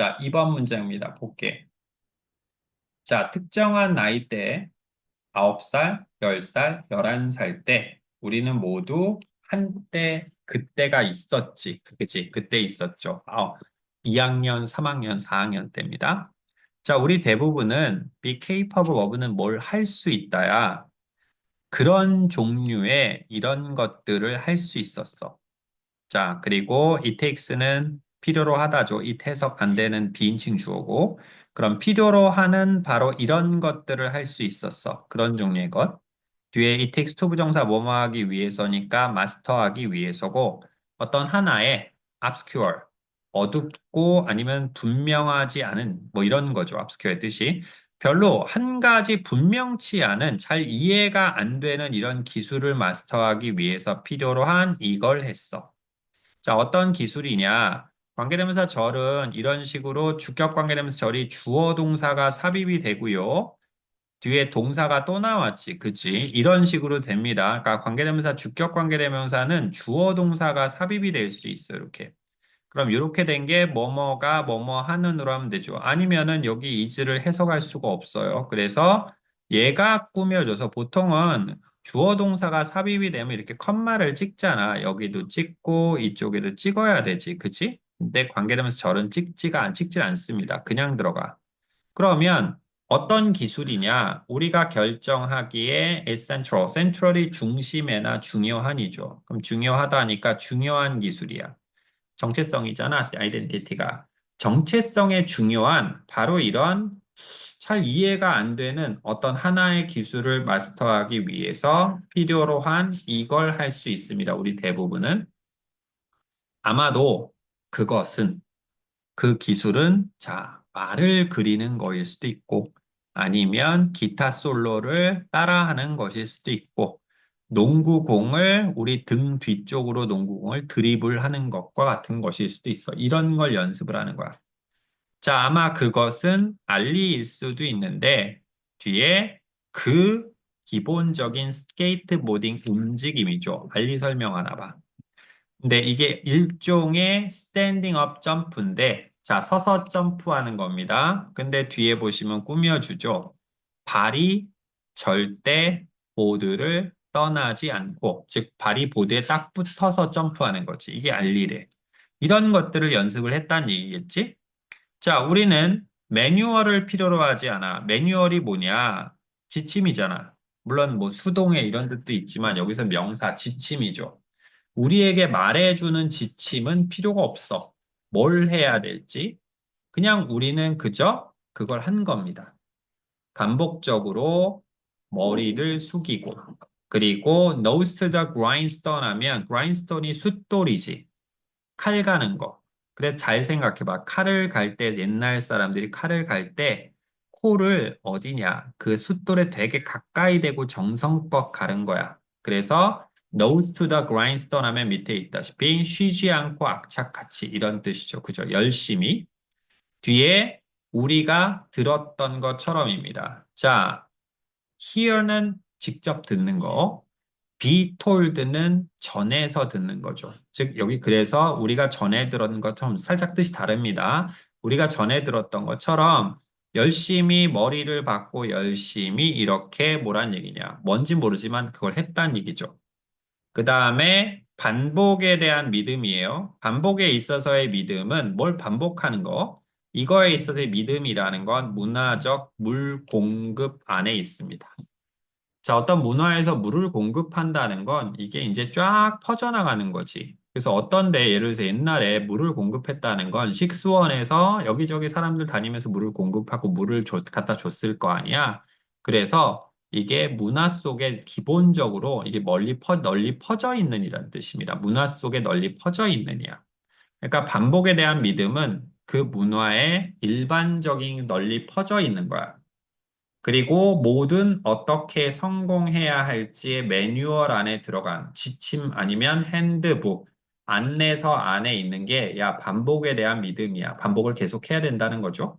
자, 2번 문제입니다. 볼게. 자, 특정한 나이대 9살, 10살, 11살 때 우리는 모두 한때 그때가 있었지. 그치? 그때 있었죠. 아, 2학년, 3학년, 4학년 때입니다. 자, 우리 대부분은 be capable of는 뭘 할 수 있다야. 그런 종류의 이런 것들을 할 수 있었어. 자, 그리고 it takes는 필요로 하다죠. it 해석 안 되는 비인칭 주어고. 그럼 필요로 하는 바로 이런 것들을 할 수 있었어. 그런 종류의 것. 뒤에 takes to 부정사 뭐뭐 하기 위해서니까 마스터하기 위해서고 어떤 하나의 obscure 어둡고 아니면 분명하지 않은 뭐 이런 거죠. obscure의 뜻이. 별로 한 가지 분명치 않은 잘 이해가 안 되는 이런 기술을 마스터하기 위해서 필요로 한 이걸 했어. 자, 어떤 기술이냐? 관계대명사 절은 이런 식으로 주격 관계대명사 절이 주어 동사가 삽입이 되고요. 뒤에 동사가 또 나왔지. 그치? 이런 식으로 됩니다. 그러니까 관계대명사 주격 관계대명사는 주어 동사가 삽입이 될 수 있어요. 이렇게. 그럼 이렇게 된 게 뭐뭐가 뭐뭐 하는으로 하면 되죠. 아니면은 여기 이즈를 해석할 수가 없어요. 그래서 얘가 꾸며져서 보통은 주어 동사가 삽입이 되면 이렇게 컴마를 찍잖아. 여기도 찍고 이쪽에도 찍어야 되지. 그치? 근데 관계되면서 절은 찍지가 안 찍질 않습니다. 그냥 들어가. 그러면 어떤 기술이냐? 우리가 결정하기에 essential, central이 중심에나 중요한이죠. 그럼 중요하다니까 중요한 기술이야. 정체성이잖아, 아이덴티티가. 정체성에 중요한 바로 이런 잘 이해가 안 되는 어떤 하나의 기술을 마스터하기 위해서 필요로 한 이걸 할 수 있습니다. 우리 대부분은. 아마도 그것은, 그 기술은, 자, 말을 그리는 거일 수도 있고, 아니면 기타 솔로를 따라하는 것일 수도 있고, 농구공을 우리 등 뒤쪽으로 농구공을 드리블 하는 것과 같은 것일 수도 있어. 이런 걸 연습을 하는 거야. 자, 아마 그것은 알리일 수도 있는데 뒤에 그 기본적인 스케이트보딩 움직임이죠. 알리 설명하나 봐. 근데 이게 일종의 스탠딩 업 점프인데 자, 서서 점프하는 겁니다. 근데 뒤에 보시면 꾸며주죠. 발이 절대 보드를 떠나지 않고 즉 발이 보드에 딱 붙어서 점프하는 거지. 이게 알리래. 이런 것들을 연습을 했다는 얘기겠지? 자, 우리는 매뉴얼을 필요로 하지 않아. 매뉴얼이 뭐냐? 지침이잖아. 물론 뭐 수동에 이런 뜻도 있지만 여기서 명사 지침이죠. 우리에게 말해주는 지침은 필요가 없어. 뭘 해야 될지. 그냥 우리는 그저 그걸 한 겁니다. 반복적으로 머리를 숙이고 그리고 nose to the grindstone 하면 grindstone이 숫돌이지. 칼 가는 거. 그래서 잘 생각해봐. 칼을 갈 때 옛날 사람들이 칼을 갈 때 코를 어디냐? 그 숫돌에 되게 가까이 대고 정성껏 가른 거야. 그래서 nose to the grindstone 하면 밑에 있다시피 쉬지 않고 악착같이 이런 뜻이죠. 그죠? 열심히. 뒤에 우리가 들었던 것처럼입니다. 자, hear는 직접 듣는 거. be told는 전에서 듣는 거죠. 즉 여기 그래서 우리가 전에 들었던 것처럼 살짝 뜻이 다릅니다. 우리가 전에 들었던 것처럼 열심히 머리를 박고 열심히 이렇게 뭐란 얘기냐. 뭔지 모르지만 그걸 했다는 얘기죠. 그 다음에 반복에 대한 믿음이에요. 반복에 있어서의 믿음은 뭘 반복하는 거? 이거에 있어서의 믿음이라는 건 문화적 물 공급 안에 있습니다. 자, 어떤 문화에서 물을 공급한다는 건 이게 이제 쫙 퍼져나가는 거지. 그래서 어떤 데 예를 들어서 옛날에 물을 공급했다는 건 식수원에서 여기저기 사람들 다니면서 물을 공급하고 물을 줬, 갖다 줬을 거 아니야. 그래서 이게 문화 속에 기본적으로 이게 멀리 퍼, 널리 퍼져 있는 이란 뜻입니다. 문화 속에 널리 퍼져 있느냐. 그러니까 반복에 대한 믿음은 그 문화에 일반적인 널리 퍼져 있는 거야. 그리고 모든 어떻게 성공해야 할지의 매뉴얼 안에 들어간 지침 아니면 핸드북, 안내서 안에 있는 게, 야, 반복에 대한 믿음이야. 반복을 계속 해야 된다는 거죠.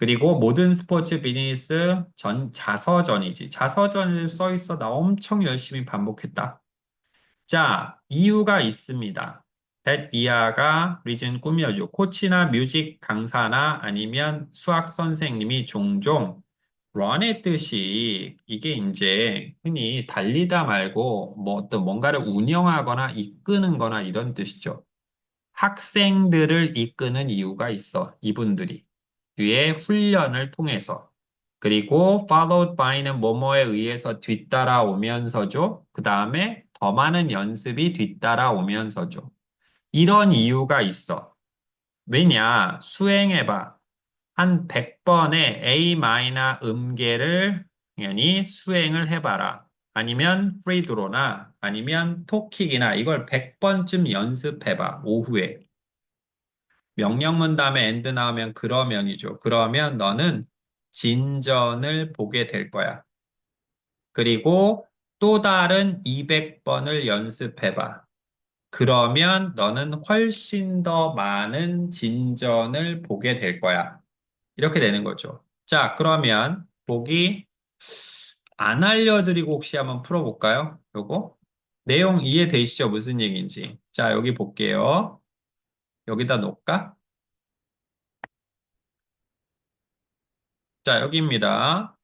그리고 모든 스포츠 비즈니스 전, 자서전이지. 자서전을 써 있어. 나 엄청 열심히 반복했다. 자, 이유가 있습니다. that 이하가 리즌 꿈이어줘. 코치나 뮤직 강사나 아니면 수학 선생님이 종종 run의 뜻이 이게 이제 흔히 달리다 말고 뭐 어떤 뭔가를 운영하거나 이끄는 거나 이런 뜻이죠. 학생들을 이끄는 이유가 있어. 이분들이. 뒤에 훈련을 통해서. 그리고 followed by는 뭐뭐에 의해서 뒤따라오면서죠. 그 다음에 더 많은 연습이 뒤따라오면서죠. 이런 이유가 있어. 왜냐? 수행해봐. 한 100번의 A 마이너 음계를 당연히 수행을 해봐라. 아니면 프리드로나 아니면 토킥이나 이걸 100번쯤 연습해봐. 오후에. 명령문 다음에 and 나오면 그러면이죠. 그러면 너는 진전을 보게 될 거야. 그리고 또 다른 200번을 연습해봐. 그러면 너는 훨씬 더 많은 진전을 보게 될 거야. 이렇게 되는 거죠. 자, 그러면 보기 안 알려드리고 혹시 한번 풀어볼까요? 요거 내용 이해되시죠? 무슨 얘기인지. 자, 여기 볼게요. 여기다 놓을까? 자, 여기입니다.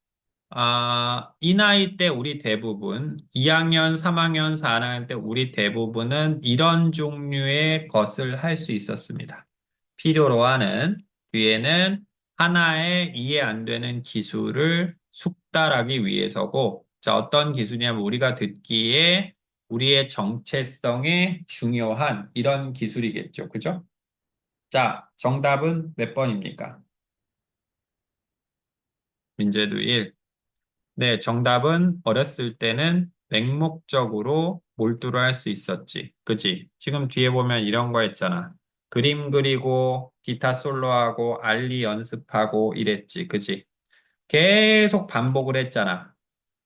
아, 이 나이 때 우리 대부분 2학년, 3학년, 4학년 때 우리 대부분은 이런 종류의 것을 할 수 있었습니다. 필요로 하는 뒤에는 하나의 이해 안 되는 기술을 숙달하기 위해서고, 자, 어떤 기술이냐면 우리가 듣기에 우리의 정체성에 중요한 이런 기술이겠죠. 그죠? 자, 정답은 몇 번입니까? 민재도 1. 네, 정답은 어렸을 때는 맹목적으로 몰두를 할 수 있었지. 그지? 지금 뒤에 보면 이런 거 했잖아. 그림 그리고 기타 솔로하고 알리 연습하고 이랬지. 그지? 계속 반복을 했잖아.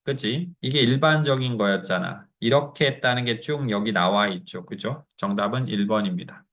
그지? 이게 일반적인 거였잖아. 이렇게 했다는 게 쭉 여기 나와 있죠. 그죠? 정답은 1번입니다.